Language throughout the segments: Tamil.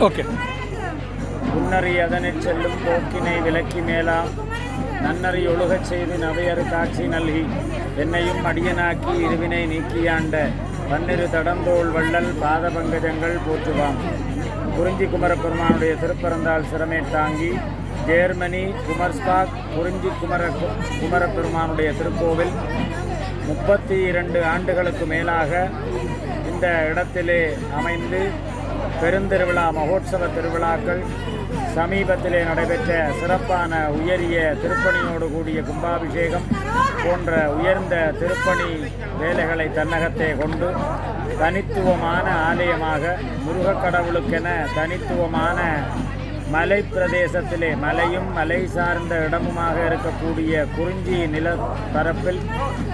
ஓகே. உன்னறி செல்லும் போக்கினை விலக்கி மேலாம் நன்னறி ஒழுகச் செய்து நவையறு காட்சி நல்கி என்னையும் அடியனாக்கி இருவினை நீக்கியாண்ட பன்னிரு தடந்தோள் வள்ளல் பாத பங்கஜங்கள் போற்றுவாம். குறிஞ்சி குமரப்பெருமானுடைய திருப்பரந்தாள் சிரமே தாங்கி ஜேர்மனி குமர்ஸ்பாக் குறிஞ்சி குமர குமரப்பெருமானுடைய திருக்கோவில் முப்பத்தி இரண்டு ஆண்டுகளுக்கு மேலாக இந்த இடத்திலே அமைந்து பெருந்திருவிழா மகோத்சவ திருவிழாக்கள் சமீபத்திலே நடைபெற்ற சிறப்பான உயரிய திருப்பணியோடு கூடிய கும்பாபிஷேகம் போன்ற உயர்ந்த திருப்பணி வேலைகளை தன்னகத்தே கொண்டு தனித்துவமான ஆலயமாக முருகக் கடவுளுக்கென தனித்துவமான மலை பிரதேசத்திலே மலையும் மலை சார்ந்த இடமுமாக இருக்கக்கூடிய குறிஞ்சி நிலப்பரப்பில்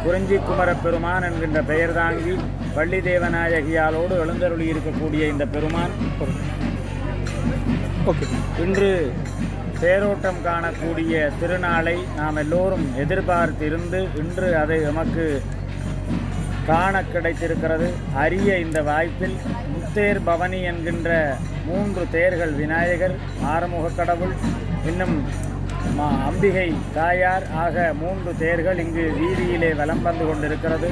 குறிஞ்சி குமரப் பெருமான் என்கின்ற பெயர் தாங்கி வள்ளி தேவநாயகியாலோடு எழுந்தருளி இருக்கக்கூடிய இந்த பெருமான் ஓகே. இன்று தேரோட்டம் காணக்கூடிய திருநாளை நாம் எல்லோரும் எதிர்பார்த்திருந்து இன்று அதை எமக்கு காண கிடைத்திருக்கிறது. அரிய இந்த வாய்ப்பில் முத்தேர் பவனி என்கின்ற மூன்று தேர்கள் விநாயகர் ஆறுமுக கடவுள் இன்னும் மா அம்பிகை தாயார் ஆக மூன்று தேர்கள் இங்கு வீதியிலே வலம் வந்து கொண்டிருக்கிறது.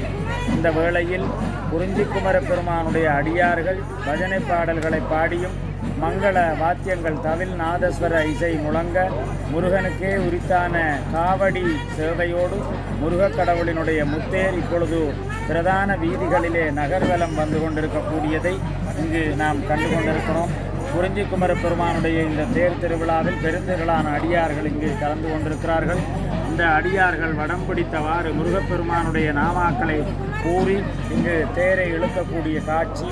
இந்த வேளையில் குறிஞ்சிக்குமர பெருமானுடைய அடியார்கள் பஜனை பாடல்களை பாடியும் மங்கள வாத்தியங்கள் தவில் நாதஸ்வர இசை முழங்க முருகனுக்கே உரித்தான காவடி சேவையோடு முருகக் கடவுளினுடைய முத்தேர் இப்பொழுது பிரதான வீதிகளிலே நகர்வலம் வந்து கொண்டிருக்கக்கூடியதை இங்கு நாம் கண்டு கொண்டிருக்கிறோம். குறிஞ்சி குமர பெருமானுடைய இந்த தேர் திருவிழாவில் பெருந்திரளான அடியார்கள் இங்கு கலந்து கொண்டிருக்கிறார்கள். இந்த அடியார்கள் வடம் பிடித்தவாறு முருகப்பெருமானுடைய நாமாக்களை கூறி இங்கு தேரை இழுக்கக்கூடிய காட்சி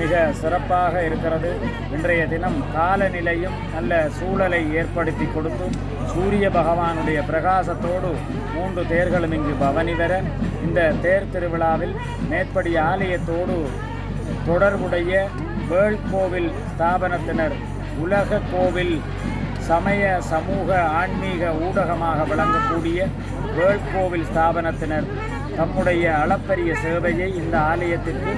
மிக சிறப்பாக இருக்கிறது. இன்றைய தினம் காலநிலையும் நல்ல சூழலை ஏற்படுத்தி கொடுத்து சூரிய பகவானுடைய பிரகாசத்தோடு மூன்று தேர்களும் இங்கு பவனி பெற இந்த தேர் திருவிழாவில் மேற்படி ஆலயத்தோடு தொடர்புடைய வேள் கோவில் ஸ்தாபனத்தினர் உலக கோவில் சமய சமூக ஆன்மீக ஊடகமாக விளங்கக்கூடிய வேள் கோவில் ஸ்தாபனத்தினர் தம்முடைய அளப்பரிய சேவையை இந்த ஆலயத்திற்கு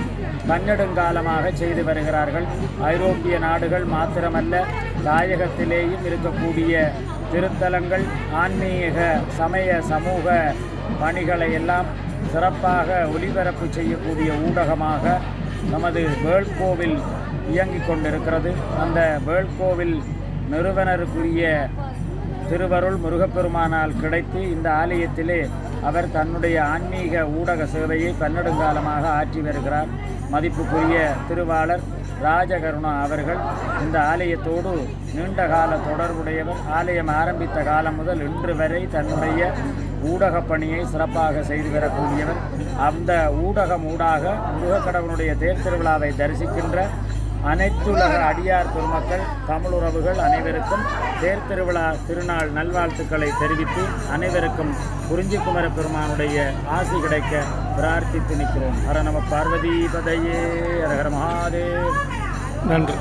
பன்னெடுங்காலமாக செய்து வருகிறார்கள். ஐரோப்பிய நாடுகள் மாத்திரமல்ல தாயகத்திலேயும் இருக்கக்கூடிய திருத்தலங்கள் ஆன்மீக சமய சமூக பணிகளை எல்லாம் சிறப்பாக ஒளிபரப்பு செய்யக்கூடிய ஊடகமாக நமது வேள்கோவில் இயங்கிக் கொண்டிருக்கிறது. அந்த வேள்கோவில் நிறுவனருக்குரிய திருவருள் முருகப்பெருமானால் கிடைத்து இந்த ஆலயத்திலே அவர் தன்னுடைய ஆன்மீக ஊடக சேவையை பன்னெடுங்காலமாக ஆற்றி வருகிறார். மதிப்புக்குரிய திருவாளர் ராஜகருணா அவர்கள் இந்த ஆலயத்தோடு நீண்ட கால தொடர்புடையவர். ஆலயம் ஆரம்பித்த காலம் முதல் இன்று வரை தன்னுடைய ஊடக பணியை சிறப்பாக செய்து வரக்கூடியவர். அந்த ஊடகம் ஊடாக முருகக்கடவுனுடைய தேர் திருவிழாவை தரிசிக்கின்ற அனைத்துலக அடியார் பெருமக்கள் தமிழுறவுகள் அனைவருக்கும் தேர் திருவிழா திருநாள் நல்வாழ்த்துக்களை தெரிவித்து அனைவருக்கும் குறிஞ்சிக்குமர பெருமானுடைய ஆசி கிடைக்க பிரார்த்தித்து நிற்கிறோம். ஹர நம பார்வதி பதையே. ஹரஹர மகாதேவ். நன்றி.